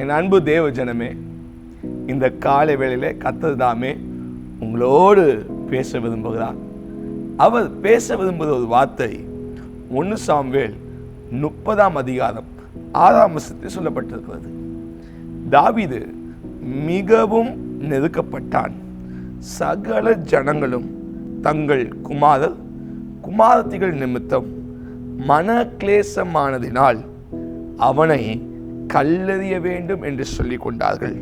என் அன்பு தேவ ஜனமே இந்த காலை வேளையில் கத்தது தாமே உங்களோடு பேச விரும்புகிறார். அவர் பேச விரும்புகிற ஒரு வார்த்தை ஒன்று சாம்வேல் முப்பதாம் அதிகாரம் ஆறாம் வருஷத்தில் சொல்லப்பட்டிருக்கிறது. தாவிது மிகவும் நெருக்கப்பட்டான். சகல ஜனங்களும் தங்கள் குமாரர் குமாரத்திகள் நிமித்தம் மன கிளேசமானதினால் அவனை கல்லெறிய வேண்டும் என்று சொல்லிக் கொண்டார்கள்.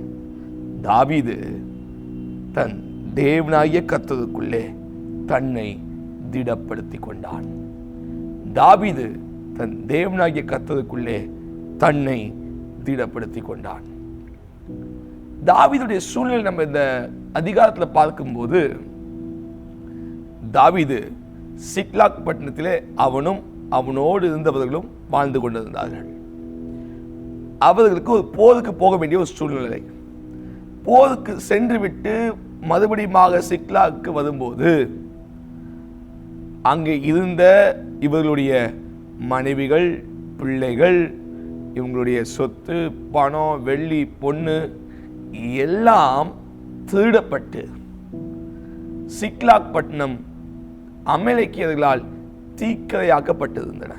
தாவீது தன் தேவனாகிய கத்ததுக்குள்ளே தன்னை திடப்படுத்திக் கொண்டான். தாவிது தன் தேவனாகிய கத்ததுக்குள்ளே தன்னை திடப்படுத்திக் கொண்டான். தாவிதுடைய சூழ்நிலை நம்ம இந்த அதிகாரத்தில் பார்க்கும்போது தாவிது சிக்லாக் பட்டணத்திலே அவனும் அவனோடு இருந்தவர்களும் வாழ்ந்து கொண்டிருந்தார்கள். அவர்களுக்கு ஒரு போருக்கு போக வேண்டிய ஒரு சூழ்நிலை. போருக்கு சென்று விட்டு மறுபடியுமாக சிக்லாவுக்கு வரும்போது அங்கே இருந்த இவர்களுடைய மனைவிகள் பிள்ளைகள் இவங்களுடைய சொத்து பணம் வெள்ளி பொண்ணு எல்லாம் திருடப்பட்டு சிக்லாக் பட்டினம் அமெரிக்கியர்களால் தீக்கரையாக்கப்பட்டிருந்தன.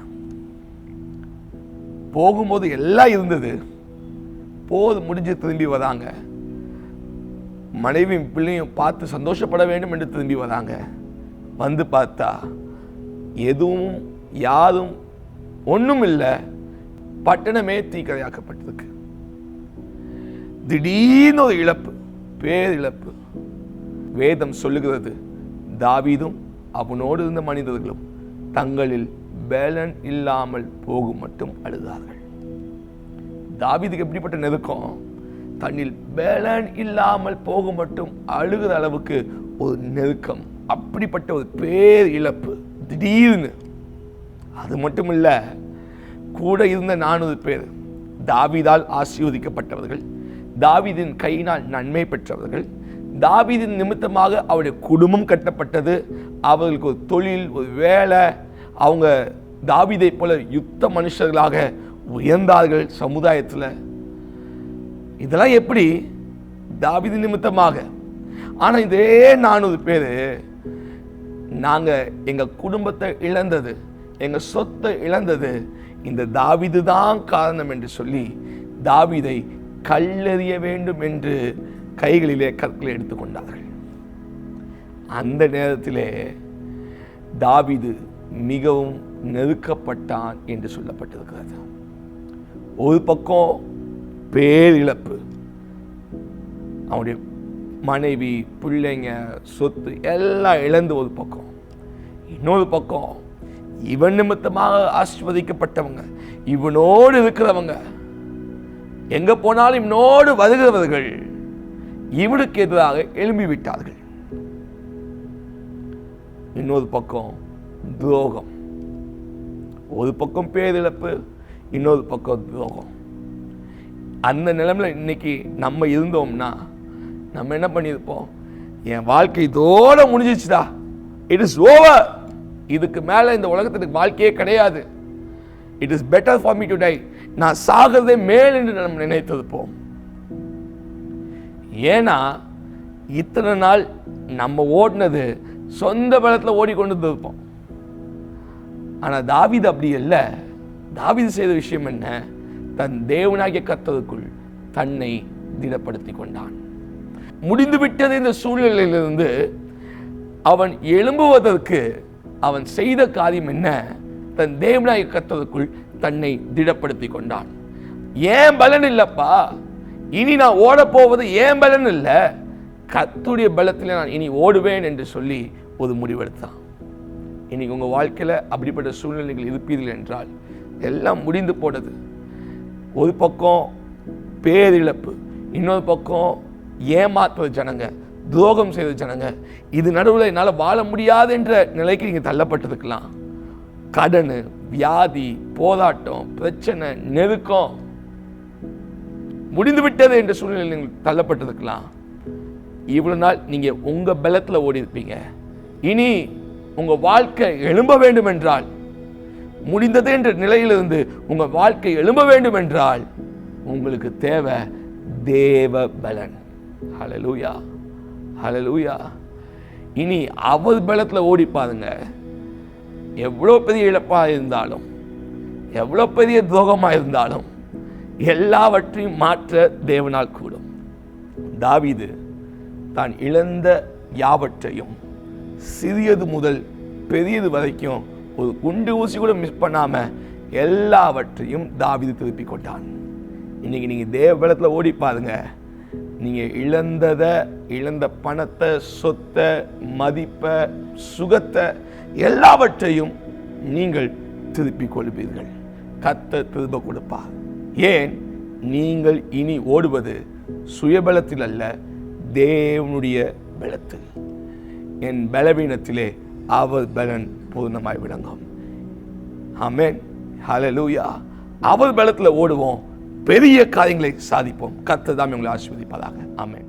போகும்போது எல்லாம் இருந்தது. போது முடிஞ்சு திரும்பி வராங்க. மனைவியும் பிள்ளையும் பார்த்து சந்தோஷப்பட வேண்டும் என்று திரும்பி வராங்க. வந்து பார்த்தா எதுவும் யாரும் ஒன்றும் இல்லை. பட்டணமே தீக்கரையாக்கப்பட்டிருக்கு. திடீர்னு ஒரு இழப்பு பேரிழப்பு. வேதம் சொல்லுகிறது தாவீதும் அவனோடு இருந்த மனிதர்களும் தங்களில் பேலன் இல்லாமல் போகும் மட்டும் அழுதார்கள். தாவீதுக்கு எப்படிப்பட்ட நெருக்கம்? தன்னில் பேலன் இல்லாமல் போகும் மட்டும் அழுகிற அளவுக்கு ஒரு நெருக்கம் அப்படிப்பட்ட ஒரு பேர் இழப்பு திடீர்னு. அது மட்டும் இல்லை கூட இருந்த நானூறு பேர் தாவீதால் ஆசீர்வதிக்கப்பட்டவர்கள் தாவிதின் கையினால் நன்மை பெற்றவர்கள் தாவிதின் நிமித்தமாக அவருடைய குடும்பம் கட்டப்பட்டது அவர்களுக்கு ஒரு தொழில் ஒரு வேலை அவங்க தாவிதை போல யுத்த மனுஷர்களாக உயர்ந்தார்கள் சமுதாயத்தில். இதெல்லாம் எப்படி? தாவிதி நிமித்தமாக. ஆனால் இதே நானூறு பேர் நாங்கள் எங்கள் குடும்பத்தை இழந்தது எங்கள் சொத்தை இழந்தது இந்த தாவிது தான் காரணம் என்று சொல்லி தாவிதை கல்லெறிய வேண்டும் என்று கைகளிலே கற்களை எடுத்துக்கொண்டார்கள் அந்த நேரத்திலே தாவிது மிகவும் நெருக்கப்பட்டான் என்று சொல்லப்பட்டிருக்கிறது. ஒரு பக்கம் பேரிழப்பு அவனுடைய மனைவி பிள்ளைங்க சொத்து எல்லாம் இழந்து ஒரு பக்கம். இன்னொரு பக்கம் இவன் நிமித்தமாக ஆசிர்வதிக்கப்பட்டவங்க இவனோடு இருக்கிறவங்க. எங்க போனாலும் இவனோடு வருகிறவர்கள் இவனுக்கு எதிராக எழும்பி விட்டார்கள் இன்னொரு பக்கம் துரோகம். ஒரு பக்கம் பேரிழப்பு இன்னொரு பக்கம் துரோகம். அந்த நிலமில் இன்னைக்கு நம்ம இருந்தோம்னா நம்ம என்ன பண்ணியிருப்போம்? என் வாழ்க்கை இதோட முடிஞ்சிச்சுடா இட் இஸ் ஓவர் இதுக்கு மேலே இந்த உலகத்துக்கு வாழ்க்கையே கிடையாது. It is better for me to die நான் சாகிறதே மேல் என்று நம்ம நினைத்திருப்போம். ஏன்னா இத்தனை நாள் நம்ம ஓடினது சொந்த பலத்தில் ஓடிக்கொண்டு இருப்போம் ஆனால் தாவிது அப்படி இல்லை. தாவிது செய்த விஷயம் என்ன? தன் தேவனாகிய கத்ததுக்குள் தன்னை திடப்படுத்தி கொண்டான். முடிந்து விட்டது இந்த சூழ்நிலையிலிருந்து அவன் எழும்புவதற்கு அவன் செய்த காரியம் என்ன? தன் தேவனாய கத்ததுக்குள் தன்னை திடப்படுத்தி கொண்டான். ஏன் பலன் இல்லப்பா? இனி நான் ஓட போவது ஏன் பலன் இல்லை? கத்துடைய பலத்தில் நான் இனி ஓடுவேன் என்று சொல்லி ஒரு முடிவெடுத்தான். இன்றைக்கி உங்கள் வாழ்க்கையில் அப்படிப்பட்ட சூழ்நிலைகள் இருப்பீர்கள் என்றால் எல்லாம் முடிந்து போனது. ஒரு பக்கம் பேரிழப்பு இன்னொரு பக்கம் ஏமாத்துற ஜனங்க துரோகம் செய்த ஜனங்க. இது நடுவில் என்னால் வாழ முடியாது என்ற நிலைக்கு நீங்கள் தள்ளப்பட்டதுக்கலாம் கடன் வியாதி போராட்டம் பிரச்சனை நெருக்கம் முடிந்து விட்டது என்ற சூழ்நிலை நீங்கள் தள்ளப்பட்டிருக்கலாம். இவ்வளோ நாள் நீங்கள் உங்கள் பலத்தில் ஓடி இருப்பீங்க இனி உங்கள் வாழ்க்கை எழும்ப வேண்டும் என்றால் முடிந்தது என்ற நிலையிலிருந்து உங்கள் வாழ்க்கை எழும்ப வேண்டும் என்றால் உங்களுக்கு தேவை தேவ பலன். ஹலலூயா ஹலலூயா இனி அவர் பலத்தில் ஓடி பாருங்க. எவ்வளோ பெரிய இழப்பாக இருந்தாலும் எவ்வளோ பெரிய துரோகமாக இருந்தாலும் எல்லாவற்றையும் மாற்ற தேவனால் கூடும். தாவிது தான் இழந்த யாவற்றையும் சிறியது முதல் பெரியது வரைக்கும் ஒரு குண்டு ஊசி கூட மிஸ் பண்ணாமல் எல்லாவற்றையும் தாவிது திருப்பி கொண்டான். இன்னைக்கு நீங்கள் தேவபலத்தில் ஓடி பாருங்க. நீங்கள் இழந்ததை இழந்த பணத்தை சொத்தை மதிப்பை சுகத்தை எல்லாவற்றையும் நீங்கள் திருப்பி கொள்வீர்கள். கத்த திரும்ப கொடுப்பார். ஏன்? நீங்கள் இனி ஓடுவது சுயபலத்தில் அல்ல தேவனுடைய பலத்தில். என் பலவீனத்திலே அவர் பலன் பூர்ணமாய் விளங்கும். ஹலோ லூயா அவர் பலத்தில் ஓடுவோம். பெரிய காரியங்களை சாதிப்போம். கத்ததாமே தாமே உங்களை ஆசீர்வதிப்பதாக ஆமேன்.